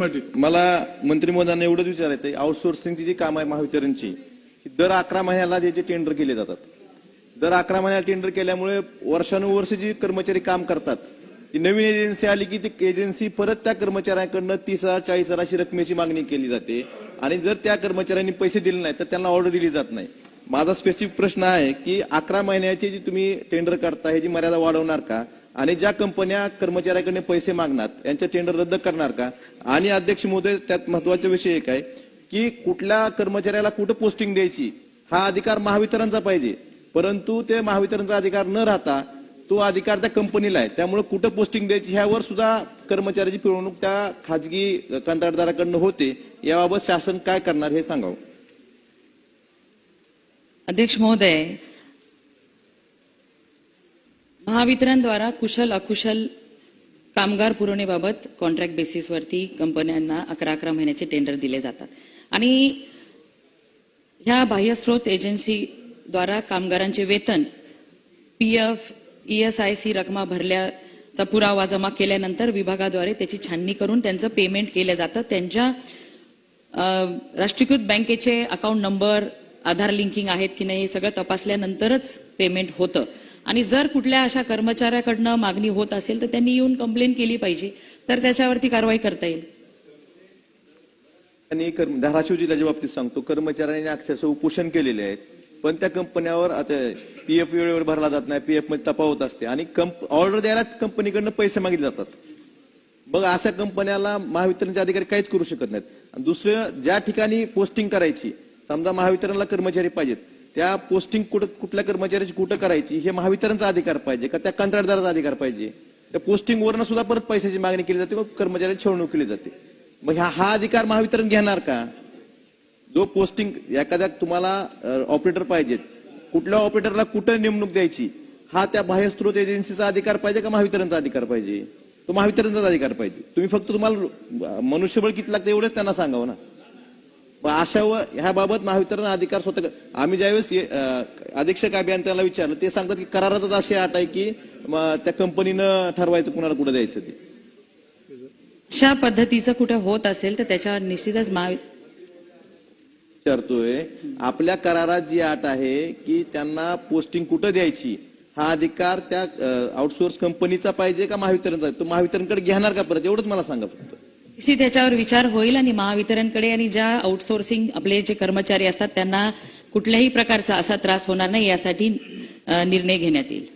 पाटील मला मंत्रिमोदांना एवढंच विचारायचं आहे आउटसोर्सिंगची जी काम आहे महावितरणची दर अकरा महिन्याला त्याचे टेंडर केले जातात. दर अकरा महिन्याला टेंडर केल्यामुळे वर्षानुवर्ष जी कर्मचारी काम करतात ती नवीन एजन्सी आली की ती एजन्सी परत त्या कर्मचाऱ्यांकडनं तीस हजार चाळीस हजार अशी रकमेची मागणी केली जाते. आणि जर त्या कर्मचाऱ्यांनी पैसे दिले नाही तर त्यांना ऑर्डर दिली जात नाही. माझा स्पेसिफिक प्रश्न आहे की अकरा महिन्याची जी तुम्ही टेंडर करता ह्याची मर्यादा वाढवणार का? आणि ज्या कंपन्या कर्मचाऱ्याकडे पैसे मागणार यांचे टेंडर रद्द करणार का? आणि अध्यक्ष महोदय त्यात महत्त्वाचा विषय एक आहे की कुठल्या कर्मचाऱ्याला कुठं पोस्टिंग द्यायची हा अधिकार महावितरणचा पाहिजे. परंतु ते महावितरणचा अधिकार न राहता तो अधिकार त्या कंपनीला आहे. त्यामुळे कुठं पोस्टिंग द्यायची ह्यावर सुद्धा कर्मचाऱ्याची पिळवणूक त्या खाजगी कंत्राटदाराकडनं होते. याबाबत शासन काय करणार हे सांगावं. अध्यक्ष महोदय महावितरणद्वारा कुशल अकुशल कामगार पुरवणीबाबत कॉन्ट्रॅक्ट बेसिसवरती कंपन्यांना अकरा अकरा महिन्याचे टेंडर दिले जातात. आणि ह्या बाह्यस्रोत एजन्सीद्वारा कामगारांचे वेतन P F E S I C रकमा भरल्याचा पुरावा जमा केल्यानंतर विभागाद्वारे त्याची छाननी करून त्यांचं पेमेंट केलं जातं. त्यांच्या राष्ट्रीयकृत बँकेचे अकाउंट नंबर आधार लिंकिंग आहेत की नाही हे सगळं तपासल्यानंतरच पेमेंट होतं. आणि जर कुठल्या अशा कर्मचाऱ्याकडनं मागणी होत असेल तर त्यांनी येऊन कंप्लेंट केली पाहिजे. तर त्याच्यावरती कारवाई करता येईल. आणि कर्म- धाराशिव जिल्ह्याच्या बाबतीत सांगतो कर्मचाऱ्यांनी अक्षरशः उपोषण केलेले आहेत. पण त्या कंपन्यावर आता पीएफ वेळेवर भरला जात नाही पीएफमध्ये तपावत असते. आणि कंप ऑर्डर द्यायला कंपनीकडनं पैसे मागितले जातात. मग अशा कंपन्याला महावितरणचे अधिकारी काहीच करू शकत नाहीत. आणि दुसरं ज्या ठिकाणी पोस्टिंग करायची समजा महावितरणला कर्मचारी पाहिजेत त्या पोस्टिंग कुठं कुठल्या कर्मचाऱ्याची कुठं करायची हे महावितरणचा अधिकार पाहिजे का त्या कंत्राटदाराचा अधिकार पाहिजे? त्या पोस्टिंगवरनं सुद्धा परत पैशाची मागणी केली जाते व कर्मचाऱ्याची छेवणूक केली जाते. मग ह्या हा अधिकार महावितरण घेणार का? जो पोस्टिंग एखाद्या तुम्हाला ऑपरेटर पाहिजेत कुठल्या ऑपरेटरला कुठं नेमणूक द्यायची हा त्या बाह्यस्त्रोत एजन्सीचा अधिकार पाहिजे का महावितरणचा अधिकार पाहिजे? तो महावितरणचाच अधिकार पाहिजे. तुम्ही फक्त तुम्हाला मनुष्यबळ किती लागतं एवढंच त्यांना सांगावं ना. अशा व ह्याबाबत महावितरण अधिकार स्वतः आम्ही ज्यावेळेस अधीक्षक अभियंत्याला विचारलं ते सांगतात की करारातच अशी अट आहे की त्या कंपनीनं ठरवायचं कुणाला कुठं द्यायचं ते. अशा पद्धतीचं कुठे होत असेल तर त्याच्यावर निश्चितच महा विचारतोय आपल्या करारात जी अट आहे की त्यांना पोस्टिंग कुठं द्यायची हा अधिकार त्या आउटसोर्स कंपनीचा पाहिजे का महावितरणचा? तो महावितरणकडे घेणार का परत? एवढंच मला सांगा फक्त. निश्चित त्याच्यावर विचार होईल आणि महावितरणकडे आणि ज्या आउटसोर्सिंग आपले जे कर्मचारी असतात त्यांना कुठल्याही प्रकारचा असा त्रास होणार नाही यासाठी निर्णय घेण्यात येईल.